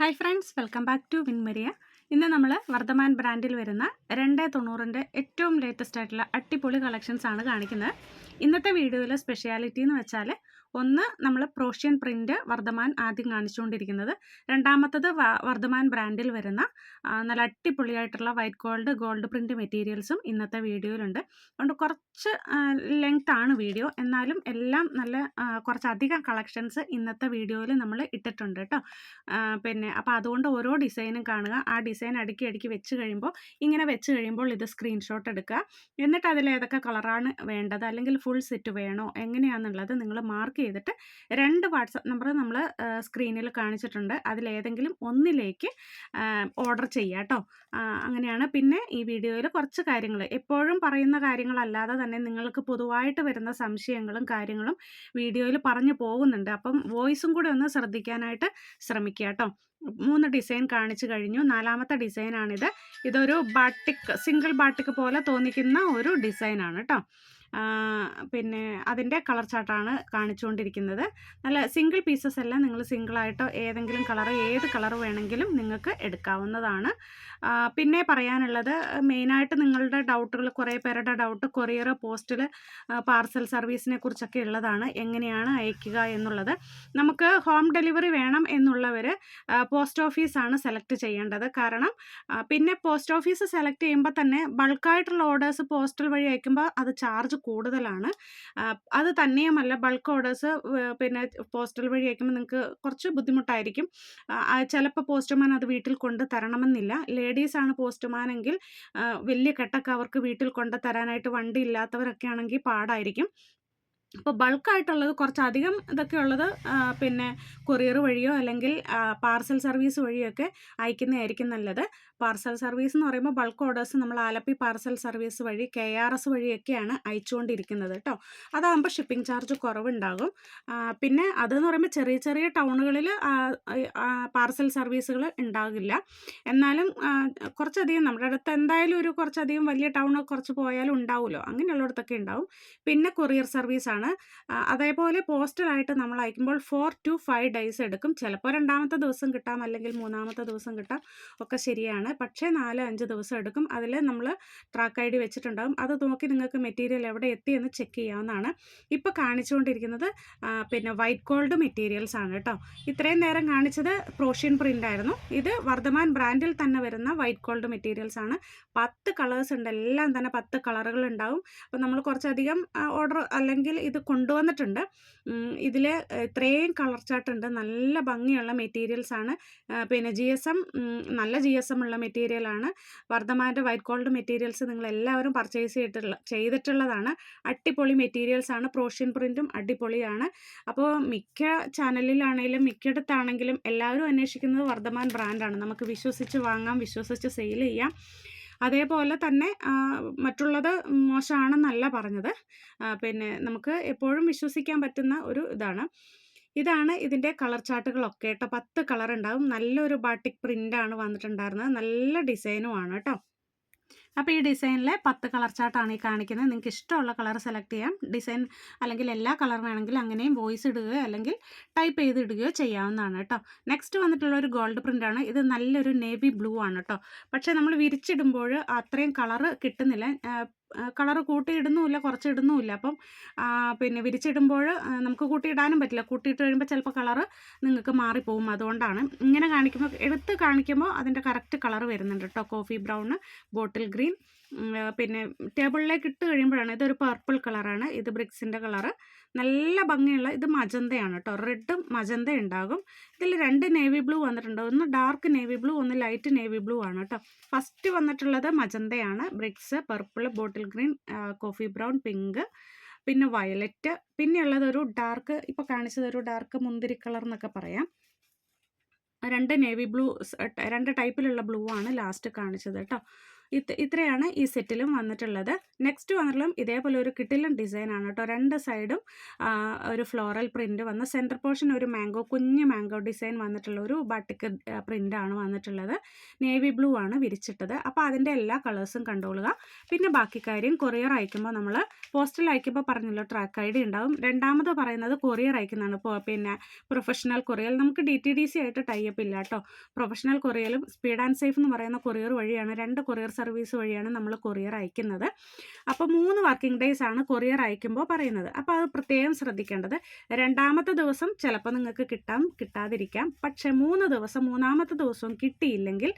Hi friends welcome back to വിൻമരിയ ഇന്ന് നമ്മൾ വർദ്ധമാൻ ബ്രാൻഡിൽ വരുന്ന രണ്ട് തൊണ്ണൂറിന്റെ ഏറ്റവും ലേറ്റസ്റ്റ് ആയിട്ടുള്ള അടിപൊളി കളക്ഷൻസ് ആണ് കാണിക്കുന്നത്. ഇന്നത്തെ വീഡിയോയിലെ സ്പെഷ്യാലിറ്റി എന്ന് വെച്ചാൽ ഒന്ന് നമ്മൾ പ്രോഷ്യൻ പ്രിന്റ് വർദ്ധമാൻ ആദ്യം കാണിച്ചുകൊണ്ടിരിക്കുന്നത്. രണ്ടാമത്തത് വർദ്ധമാൻ ബ്രാൻഡിൽ വരുന്ന നല്ല അടിപൊളിയായിട്ടുള്ള വൈറ്റ് ഗോൾഡ് ഗോൾഡ് പ്രിന്റ് മെറ്റീരിയൽസും ഇന്നത്തെ വീഡിയോയിലുണ്ട്. അതുകൊണ്ട് കുറച്ച് ലെങ്ത് ആണ് വീഡിയോ. എന്നാലും എല്ലാം നല്ല കുറച്ചധികം കളക്ഷൻസ് ഇന്നത്തെ വീഡിയോയിൽ നമ്മൾ ഇട്ടിട്ടുണ്ട് കേട്ടോ. പിന്നെ അപ്പോൾ അതുകൊണ്ട് ഓരോ ഡിസൈനും കാണുക. ആ ഡിസൈൻ അടുക്കി അടുക്കി വെച്ച് കഴിയുമ്പോൾ ഇങ്ങനെ വെച്ച് കഴിയുമ്പോൾ ഇത് സ്ക്രീൻഷോട്ട് എടുക്കുക. എന്നിട്ട് അതിൽ ഏതൊക്കെ കളറാണ് വേണ്ടത്? അല്ലെങ്കിൽ ഫുൾ സെറ്റ് വേണോ? എങ്ങനെയാണെന്നുള്ളത് നിങ്ങൾ മാർക്ക് ചെയ്തിട്ട് രണ്ട് വാട്സപ്പ് നമ്പർ നമ്മൾ സ്ക്രീനിൽ കാണിച്ചിട്ടുണ്ട്. അതിലേതെങ്കിലും ഒന്നിലേക്ക് ഓർഡർ ചെയ്യുക കേട്ടോ. അങ്ങനെയാണ്. പിന്നെ ഈ വീഡിയോയിൽ കുറച്ച് കാര്യങ്ങൾ. എപ്പോഴും പറയുന്ന കാര്യങ്ങളല്ലാതെ തന്നെ നിങ്ങൾക്ക് പൊതുവായിട്ട് വരുന്ന സംശയങ്ങളും കാര്യങ്ങളും വീഡിയോയിൽ പറഞ്ഞു പോകുന്നുണ്ട്. അപ്പം വോയിസും കൂടെ ഒന്ന് ശ്രദ്ധിക്കാനായിട്ട് ശ്രമിക്കുക കേട്ടോ. മൂന്ന് ഡിസൈൻ കാണിച്ചു കഴിഞ്ഞു. നാലാമത്തെ ഡിസൈനാണിത്. ഇതൊരു ബാട്ടിക് സിംഗിൾ ബാട്ടിക് പോലെ തോന്നിക്കുന്ന ഒരു ഡിസൈനാണ് കേട്ടോ. പിന്നെ അതിന്റെ കളർ ചാർട്ടാണ് കാണിച്ചുകൊണ്ടിരിക്കുന്നത്. നല്ല സിംഗിൾ പീസസ് എല്ലാം നിങ്ങൾ സിംഗിളായിട്ടോ ഏതെങ്കിലും കളർ ഏത് കളർ വേണമെങ്കിലും നിങ്ങൾക്ക് എടുക്കാവുന്നതാണ്. പിന്നെ പറയാനുള്ളത് മെയിനായിട്ട് നിങ്ങളുടെ ഡൗട്ടുകൾ കുറേ പേരുടെ ഡൗട്ട് കൊറിയർ പോസ്റ്റിൽ പാർസൽ സർവീസിനെ കുറിച്ചൊക്കെ ഉള്ളതാണ്. എങ്ങനെയാണ് അയക്കുക എന്നുള്ളത്. നമുക്ക് ഹോം ഡെലിവറി വേണം എന്നുള്ളവർ പോസ്റ്റ് ഓഫീസാണ് സെലക്ട് ചെയ്യേണ്ടത്. കാരണം പിന്നെ പോസ്റ്റ് ഓഫീസ് സെലക്ട് ചെയ്യുമ്പോൾ തന്നെ ബൾക്കായിട്ടുള്ള ഓർഡേഴ്സ് പോസ്റ്റൽ വഴി അയക്കുമ്പോൾ അത് ചാർജ് കൂടുതലാണ്. അത് തന്നെയുമല്ല ബൾക്ക് ഓർഡേഴ്സ് പിന്നെ പോസ്റ്റൽ വഴി അയക്കുമ്പോൾ നിങ്ങൾക്ക് കുറച്ച് ബുദ്ധിമുട്ടായിരിക്കും. ചിലപ്പോൾ പോസ്റ്റ്മാൻ അത് വീട്ടിൽ കൊണ്ട് തരണമെന്നില്ല. ലേഡീസാണ് പോസ്റ്റ്മാനെങ്കിൽ വലിയ കെട്ടൊക്കെ അവർക്ക് വീട്ടിൽ കൊണ്ട് തരാനായിട്ട് വണ്ടി ഇല്ലാത്തവരൊക്കെ ആണെങ്കിൽ പാടായിരിക്കും. അപ്പോൾ ബൾക്കായിട്ടുള്ളത് കുറച്ചധികം ഇതൊക്കെ ഉള്ളത് പിന്നെ കൊറിയർ വഴിയോ അല്ലെങ്കിൽ പാർസൽ സർവീസ് വഴിയോ വഴിയൊക്കെ അയക്കുന്നതായിരിക്കും നല്ലത്. പാർസൽ സർവീസ് എന്ന് പറയുമ്പോൾ ബൾക്ക് ഓർഡേഴ്സ് നമ്മൾ ആലപ്പി പാർസൽ സർവീസ് വഴി കെ ആർ എസ് വഴിയൊക്കെയാണ് അയച്ചുകൊണ്ടിരിക്കുന്നത് കേട്ടോ. അതാകുമ്പോൾ ഷിപ്പിംഗ് ചാർജ് കുറവുണ്ടാകും. പിന്നെ അതെന്ന് പറയുമ്പോൾ ചെറിയ ചെറിയ ടൗണുകളിൽ പാർസൽ സർവീസുകൾ ഉണ്ടാകില്ല. എന്നാലും കുറച്ചധികം നമ്മുടെ അടുത്ത് എന്തായാലും ഒരു കുറച്ചധികം വലിയ ടൗൺ കുറച്ച് പോയാലും ഉണ്ടാവുമല്ലോ. അങ്ങനെയുള്ളിടത്തൊക്കെ ഉണ്ടാവും. പിന്നെ കൊറിയർ സർവീസാണ്. അതേപോലെ പോസ്റ്റലായിട്ട് നമ്മൾ അയക്കുമ്പോൾ ഫോർ ടു ഫൈവ് ഡേയ്സ് എടുക്കും. ചിലപ്പോൾ രണ്ടാമത്തെ ദിവസം കിട്ടാം അല്ലെങ്കിൽ മൂന്നാമത്തെ ദിവസം കിട്ടാം ഒക്കെ ശരിയാണ്. പക്ഷേ നാല് അഞ്ച് ദിവസം എടുക്കും. അതിൽ നമ്മൾ ട്രാക്ക് ഐ ഡി വെച്ചിട്ടുണ്ടാകും അത് നോക്കി നിങ്ങൾക്ക് മെറ്റീരിയൽ എവിടെ എത്തി എന്ന് ചെക്ക് ചെയ്യാവുന്നതാണ്. ഇപ്പോൾ കാണിച്ചുകൊണ്ടിരിക്കുന്നത് പിന്നെ വൈറ്റ് ഗോൾഡ് മെറ്റീരിയൽസ് ആണ് കേട്ടോ. ഇത്രയും നേരം കാണിച്ചത് പ്രോഷ്യൻ പ്രിന്റ് ആയിരുന്നു. ഇത് വർദ്ധമാൻ ബ്രാൻഡിൽ തന്നെ വരുന്ന വൈറ്റ് ഗോൾഡ് മെറ്റീരിയൽസ് ആണ്. പത്ത് കളേഴ്സ് ഉണ്ട്. എല്ലാം തന്നെ പത്ത് കളറുകൾ ഉണ്ടാവും. അപ്പോൾ നമ്മൾ കുറച്ചധികം ഓർഡർ അല്ലെങ്കിൽ ഇത് കൊണ്ടുവന്നിട്ടുണ്ട്. ഇതിൽ ഇത്രയും കളർ ചാർട്ട് ഉണ്ട് നല്ല ഭംഗിയുള്ള മെറ്റീരിയൽസാണ്. പിന്നെ ജി എസ് എം നല്ല ജി എസ് എം ഉള്ള മെറ്റീരിയലാണ്. വർദ്ധമാന്റെ വൈറ്റ് ഗോൾഡ് മെറ്റീരിയൽസ് നിങ്ങൾ എല്ലാവരും പർച്ചേസ് ചെയ്തിട്ടുള്ള ചെയ്തിട്ടുള്ളതാണ്. അടിപൊളി മെറ്റീരിയൽസാണ്. പ്രോഷ്യൻ പ്രിന്റും അടിപൊളിയാണ്. അപ്പോൾ മിക്ക ചാനലിലാണെങ്കിലും മിക്കയിടത്താണെങ്കിലും എല്ലാവരും അന്വേഷിക്കുന്നത് വർദ്ധമാൻ ബ്രാൻഡാണ് നമുക്ക് വിശ്വസിച്ച് വാങ്ങാം വിശ്വസിച്ച് സെയിൽ ചെയ്യാം. അതേപോലെ തന്നെ മറ്റുള്ളത് മോശമാണെന്നല്ല പറഞ്ഞത്. പിന്നെ നമുക്ക് എപ്പോഴും വിശ്വസിക്കാൻ പറ്റുന്ന ഒരു ഇതാണ്. ഇതാണ് ഇതിന്റെ കളർ ചാർട്ടുകളൊക്കെ. കേട്ടോ പത്ത് കളർ ഉണ്ടാവും നല്ലൊരു ബാട്ടിക് പ്രിന്റാണ് വന്നിട്ടുണ്ടായിരുന്നത്. നല്ല ഡിസൈനുമാണ് കേട്ടോ. അപ്പോൾ ഈ ഡിസൈനിലെ പത്ത് കളർ ചാർട്ടാണ് ഈ കാണിക്കുന്നത്. നിങ്ങൾക്ക് ഇഷ്ടമുള്ള കളർ സെലക്ട് ചെയ്യാം. ഡിസൈൻ അല്ലെങ്കിൽ എല്ലാ കളർ വേണമെങ്കിൽ അങ്ങനെയും വോയിസ് ഇടുകയോ അല്ലെങ്കിൽ ടൈപ്പ് ചെയ്ത് ഇടുകയോ ചെയ്യാവുന്നതാണ് കേട്ടോ. നെക്സ്റ്റ് വന്നിട്ടുള്ള ഒരു ഗോൾഡ് പ്രിന്റാണ് ഇത് നല്ലൊരു നേവി ബ്ലൂ ആണ് കേട്ടോ. പക്ഷേ നമ്മൾ വിരിച്ചിടുമ്പോൾ അത്രയും കളറ് കിട്ടുന്നില്ല. കളർ കൂട്ടിയിടുന്നുമില്ല കുറച്ചിടുന്നുമില്ല. അപ്പം പിന്നെ വിരിച്ചിടുമ്പോൾ നമുക്ക് കൂട്ടിയിടാനും പറ്റില്ല. കൂട്ടിയിട്ട് കഴിയുമ്പോൾ ചിലപ്പോൾ കളറ് നിങ്ങൾക്ക് മാറിപ്പോവും. അതുകൊണ്ടാണ് ഇങ്ങനെ കാണിക്കുമ്പോൾ എടുത്ത് കാണിക്കുമ്പോൾ അതിന്റെ കറക്റ്റ് കളർ വരുന്നുണ്ട് കേട്ടോ. Coffee brown bottle green. പിന്നെ ടേബിളിലേക്ക് ഇട്ട് കഴിയുമ്പോഴാണ് ഇതൊരു പർപ്പിൾ കളറാണ് ഇത് ബ്രിക്സിന്റെ കളറ് നല്ല ഭംഗിയുള്ള ഇത് മജന്തയാണ് കേട്ടോ റെഡും മജന്ത ഉണ്ടാകും. ഇതിൽ രണ്ട് നേവി ബ്ലൂ വന്നിട്ടുണ്ട്. ഒന്ന് ഡാർക്ക് നേവി ബ്ലൂ ഒന്ന് ലൈറ്റ് നേവി ബ്ലൂ ആണ് കേട്ടോ ഫസ്റ്റ് വന്നിട്ടുള്ളത് മജന്തയാണ്. Bricks purple bottle green coffee brown pink പിന്നെ വയലറ്റ് പിന്നെ ഉള്ളത് ഒരു ഡാർക്ക് ഇപ്പോൾ കാണിച്ചത് ഒരു ഡാർക്ക് മുന്തിരി കളർ എന്നൊക്കെ പറയാം. രണ്ട് നേവി ബ്ലൂ രണ്ട് ടൈപ്പിലുള്ള ബ്ലൂ ആണ് ലാസ്റ്റ് കാണിച്ചത് കേട്ടോ ഇത് ഇത്രയാണ് ഈ സെറ്റിലും വന്നിട്ടുള്ളത്. നെക്സ്റ്റ് വന്നിട്ടുള്ളതും ഇതേപോലെ ഒരു കിട്ടിലും ഡിസൈനാണ് കേട്ടോ. രണ്ട് സൈഡും ഒരു ഫ്ലോറൽ പ്രിന്റ് വന്ന് സെന്റർ പോർഷൻ ഒരു മാംഗോ കുഞ്ഞ് മാംഗോ ഡിസൈൻ വന്നിട്ടുള്ള ഒരു ബട്ടിക്ക് പ്രിന്റാണ് വന്നിട്ടുള്ളത്. നേവി ബ്ലൂ ആണ് വിരിച്ചിട്ടത്. അപ്പോൾ അതിന്റെ എല്ലാ കളേഴ്സും കണ്ടോളുക. പിന്നെ ബാക്കി കാര്യം കൊറിയർ അയക്കുമ്പോൾ നമ്മൾ പോസ്റ്റൽ അയക്കുമ്പോൾ പറഞ്ഞല്ലോ ട്രാക്ക് ഐ ഡി ഉണ്ടാവും. രണ്ടാമത് പറയുന്നത് കൊറിയർ അയക്കുന്നതാണ്. ഇപ്പോൾ പിന്നെ പ്രൊഫഷണൽ കൊറിയർ നമുക്ക് ഡി ടി ഡി സി ആയിട്ട് ടൈപ്പ് ഇല്ല കേട്ടോ. പ്രൊഫഷണൽ കൊറിയലും സ്പീഡ് ആൻഡ് സേഫ് എന്ന് പറയുന്ന കൊറിയർ വഴിയാണ് രണ്ട് കൊറിയർ സർവീസ് വഴിയാണ് നമ്മൾ കൊറിയർ അയക്കുന്നത്. അപ്പോൾ മൂന്ന് വർക്കിംഗ് ഡേയ്സ് ആണ് കൊറിയർ അയക്കുമ്പോൾ പറയുന്നത്. അപ്പോൾ അത് പ്രത്യേകം ശ്രദ്ധിക്കേണ്ടത് രണ്ടാമത്തെ ദിവസം ചിലപ്പോൾ നിങ്ങൾക്ക് കിട്ടാം കിട്ടാതിരിക്കാം. പക്ഷേ മൂന്ന് ദിവസം മൂന്നാമത്തെ ദിവസവും കിട്ടിയില്ലെങ്കിൽ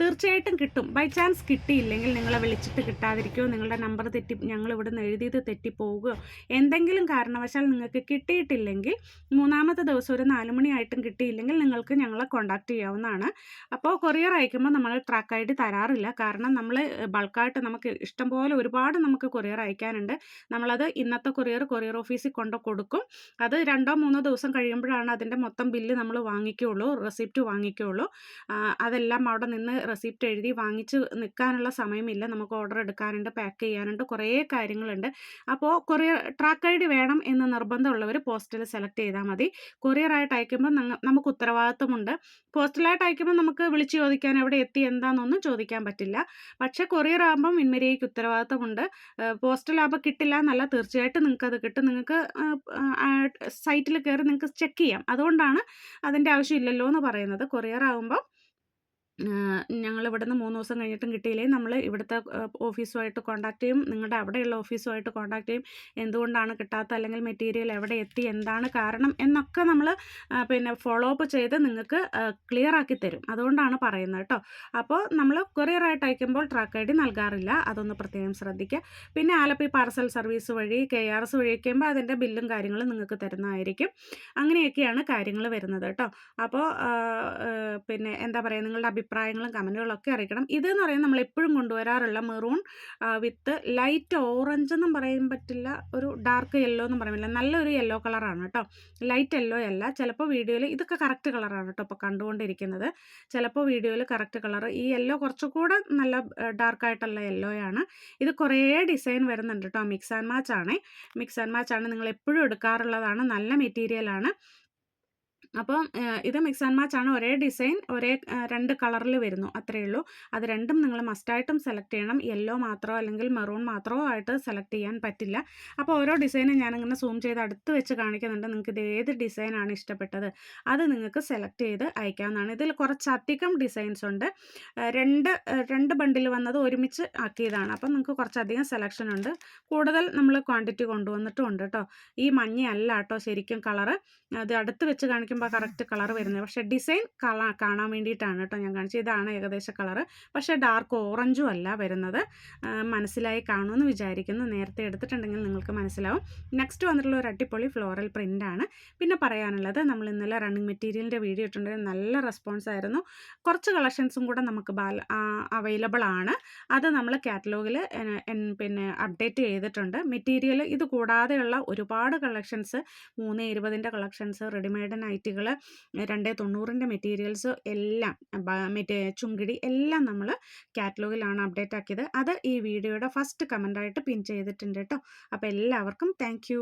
തീർച്ചയായിട്ടും കിട്ടും. ബൈ ചാൻസ് കിട്ടിയില്ലെങ്കിൽ നിങ്ങളെ വിളിച്ചിട്ട് കിട്ടാതിരിക്കുകയോ നിങ്ങളുടെ നമ്പർ തെറ്റി ഞങ്ങൾ ഇവിടെ ഇവിടുന്ന് എഴുതിയത് തെറ്റിപ്പോവുകയോ എന്തെങ്കിലും കാരണവശാൽ നിങ്ങൾക്ക് കിട്ടിയിട്ടില്ലെങ്കിൽ മൂന്നാമത്തെ ദിവസം ഒരു നാല് മണിയായിട്ടും കിട്ടിയില്ലെങ്കിൽ നിങ്ങൾക്ക് ഞങ്ങളെ കോൺടാക്റ്റ് ചെയ്യാവുന്നതാണ്. അപ്പോൾ കൊറിയർ അയക്കുമ്പോൾ നമ്മൾ ട്രാക്ക് ഐ ഡി തരാറില്ല. കാരണം നമ്മൾ ബൾക്കായിട്ട് നമുക്ക് ഇഷ്ടംപോലെ ഒരുപാട് നമുക്ക് കൊറിയർ അയക്കാനുണ്ട്. നമ്മളത് ഇന്നത്തെ കൊറിയർ കൊറിയർ ഓഫീസിൽ കൊണ്ട് കൊടുക്കും. അത് രണ്ടോ മൂന്നോ ദിവസം കഴിയുമ്പോഴാണ് അതിന്റെ മൊത്തം ബില്ല് നമ്മൾ വാങ്ങിക്കുകയുള്ളൂ റെസിപ്റ്റ് വാങ്ങിക്കുകയുള്ളൂ. അതെല്ലാം അവിടെ നിന്ന് റെസിപ്റ്റ് എഴുതി വാങ്ങിച്ച് നിൽക്കാനുള്ള സമയമില്ല. നമുക്ക് ഓർഡർ എടുക്കാനുണ്ട് പാക്ക് ചെയ്യാനുണ്ട് കുറേ കാര്യങ്ങളുണ്ട്. അപ്പോൾ കൊറിയർ ട്രാക്ക് ഐ ഡി വേണം എന്ന് നിർബന്ധമുള്ളവർ പോസ്റ്റൽ സെലക്ട് ചെയ്താൽ മതി. കൊറിയറായിട്ട് അയക്കുമ്പോൾ നമുക്ക് ഉത്തരവാദിത്വമുണ്ട്. പോസ്റ്റലായിട്ട് അയക്കുമ്പോൾ നമുക്ക് വിളിച്ച് ചോദിക്കാൻ എവിടെ എത്തി എന്താണെന്നൊന്നും ചോദിക്കാൻ പറ്റില്ല. പക്ഷേ കൊറിയർ ആകുമ്പം മിൻമരിയയ്ക്ക് ഉത്തരവാദിത്തമുണ്ട് പോസ്റ്റലാകുമ്പോൾ കിട്ടില്ല എന്നല്ല തീർച്ചയായിട്ടും നിങ്ങൾക്ക് അത് കിട്ടും നിങ്ങൾക്ക് സൈറ്റിൽ കയറി നിങ്ങൾക്ക് ചെക്ക് ചെയ്യാം. അതുകൊണ്ടാണ് അതിന്റെ ആവശ്യമില്ലല്ലോ എന്ന് പറയുന്നത്. കൊറിയർ ആകുമ്പോൾ ഞങ്ങൾ നിന്ന് മൂന്ന് ദിവസം കഴിഞ്ഞിട്ടും കിട്ടിയില്ലേ? നമ്മൾ ഇവിടുത്തെ ഓഫീസുമായിട്ട് കോൺടാക്ട് ചെയ്യും. നിങ്ങളുടെ അവിടെയുള്ള ഓഫീസുമായിട്ട് കോൺടാക്ട് ചെയ്യും. എന്തുകൊണ്ടാണ് കിട്ടാത്ത അല്ലെങ്കിൽ മെറ്റീരിയൽ എവിടെ എത്തി? എന്താണ് കാരണം? എന്നൊക്കെ നമ്മൾ പിന്നെ ഫോളോ അപ്പ് ചെയ്ത് നിങ്ങൾക്ക് ക്ലിയർ ആക്കി തരും. അതുകൊണ്ടാണ് പറയുന്നത് കേട്ടോ. അപ്പോൾ നമ്മൾ കൊറിയറായിട്ട് അയക്കുമ്പോൾ ട്രാക്ക് ഐ ഡി നൽകാറില്ല. അതൊന്ന് പ്രത്യേകം ശ്രദ്ധിക്കുക പിന്നെ ആലപ്പി പാർസൽ സർവീസ് വഴി കെ ആർ എസ് വഴി അയക്കുമ്പോൾ അതിന്റെ ബില്ലും കാര്യങ്ങളും നിങ്ങൾക്ക് തരുന്നതായിരിക്കും. അങ്ങനെയൊക്കെയാണ് കാര്യങ്ങൾ വരുന്നത് കേട്ടോ. അപ്പോൾ പിന്നെ എന്താ പറയുക നിങ്ങളുടെ അഭിപ്രായങ്ങളും കമന്റുകളും ഒക്കെ അറിയിക്കണം. ഇതെന്ന് പറയുന്നത് നമ്മൾ എപ്പോഴും കൊണ്ടുവരാറുള്ള മെറൂൺ വിത്ത് ലൈറ്റ് ഓറഞ്ച് എന്നും പറയാൻ പറ്റില്ല ഒരു ഡാർക്ക് യെല്ലോ എന്നും പറയാൻ പറ്റില്ല. നല്ലൊരു യെല്ലോ കളറാണ് കേട്ടോ. ലൈറ്റ് യെല്ലോ അല്ല ചിലപ്പോൾ വീഡിയോയിൽ ഇതൊക്കെ കറക്റ്റ് കളറാണ് കേട്ടോ ഇപ്പോൾ കണ്ടുകൊണ്ടിരിക്കുന്നത്. ചിലപ്പോൾ വീഡിയോയിൽ കറക്റ്റ് കളർ ഈ യെല്ലോ കുറച്ചുകൂടെ നല്ല ഡാർക്കായിട്ടുള്ള യെല്ലോയാണ്. ഇത് കുറേ ഡിസൈൻ വരുന്നുണ്ട് കേട്ടോ. മിക്സ് ആൻഡ് മാച്ച് ആണ്. മിക്സ് ആൻഡ് മാച്ച് ആണ് നിങ്ങൾ എപ്പോഴും എടുക്കാറുള്ളതാണ്. നല്ല മെറ്റീരിയലാണ് അപ്പം ഇത് മിക്സ് ആൻഡ് മാച്ച് ആണ്. ഒരേ ഡിസൈൻ ഒരേ രണ്ട് കളറിൽ വരുന്നു. അത്രയേ ഉള്ളൂ. അത് രണ്ടും നിങ്ങൾ മസ്റ്റായിട്ടും സെലക്ട് ചെയ്യണം. യെല്ലോ മാത്രമോ അല്ലെങ്കിൽ മെറൂൺ മാത്രമോ ആയിട്ട് സെലക്ട് ചെയ്യാൻ പറ്റില്ല. അപ്പോൾ ഓരോ ഡിസൈനും ഞാനിങ്ങനെ സൂം ചെയ്ത് അടുത്ത് വെച്ച് കാണിക്കുന്നുണ്ട്. നിങ്ങൾക്ക് ഇത് ഏത് ഡിസൈനാണ് ഇഷ്ടപ്പെട്ടത്? അത് നിങ്ങൾക്ക് സെലക്ട് ചെയ്ത് അയക്കാവുന്നതാണ്. ഇതിൽ കുറച്ചധികം ഡിസൈൻസ് ഉണ്ട്. രണ്ട് രണ്ട് ബണ്ടിൽ വന്നത് ഒരുമിച്ച് ആക്കിയതാണ്. അപ്പം നിങ്ങൾക്ക് കുറച്ചധികം സെലക്ഷൻ ഉണ്ട്. കൂടുതൽ നമ്മൾ ക്വാണ്ടിറ്റി കൊണ്ടുവന്നിട്ടും ഉണ്ട് കേട്ടോ ഈ മഞ്ഞയല്ല കേട്ടോ ശരിക്കും കളറ് അത് അടുത്ത് വെച്ച് കാണിക്കുമ്പോൾ നോക്കുമ്പോൾ കറക്റ്റ് കളർ വരുന്നത്. പക്ഷേ ഡിസൈൻ കാണാൻ വേണ്ടിയിട്ടാണ് കേട്ടോ ഞാൻ കാണിച്ചത്. ഇതാണ് ഏകദേശ കളർ പക്ഷേ ഡാർക്ക് ഓറഞ്ചും അല്ല വരുന്നത്. മനസ്സിലായി കാണുമെന്ന് വിചാരിക്കുന്നു. നേരത്തെ എടുത്തിട്ടുണ്ടെങ്കിൽ നിങ്ങൾക്ക് മനസ്സിലാവും. നെക്സ്റ്റ് വന്നിട്ടുള്ള ഒരു അടിപൊളി ഫ്ലോറൽ പ്രിന്റാണ് പിന്നെ പറയാനുള്ളത് നമ്മൾ ഇന്നലെ റണ്ണിങ് മെറ്റീരിയലിന്റെ വീഡിയോ ഇട്ടുണ്ടെങ്കിൽ നല്ല റെസ്പോൺസ് ആയിരുന്നു. കുറച്ച് കളക്ഷൻസും കൂടെ നമുക്ക് അവൈലബിൾ ആണ്. അത് നമ്മൾ കാറ്റലോഗിൽ പിന്നെ അപ്ഡേറ്റ് ചെയ്തിട്ടുണ്ട്. മെറ്റീരിയൽ ഇത് കൂടാതെയുള്ള ഒരുപാട് കളക്ഷൻസ് മൂന്ന് ഇരുപതിന്റെ കളക്ഷൻസ് റെഡിമെയ്ഡ് നൈറ്റ് മെറ്റീരിയലുകൾ രണ്ട് തൊണ്ണൂറിന്റെ മെറ്റീരിയൽസ് എല്ലാം മറ്റേ ചുങ്കിടി എല്ലാം നമ്മൾ കാറ്റലോഗിലാണ് അപ്ഡേറ്റ് ആക്കിയത് അത് ഈ വീഡിയോയുടെ ഫസ്റ്റ് കമന്റായിട്ട് പിൻ ചെയ്തിട്ടുണ്ട് കേട്ടോ. അപ്പോൾ എല്ലാവർക്കും താങ്ക്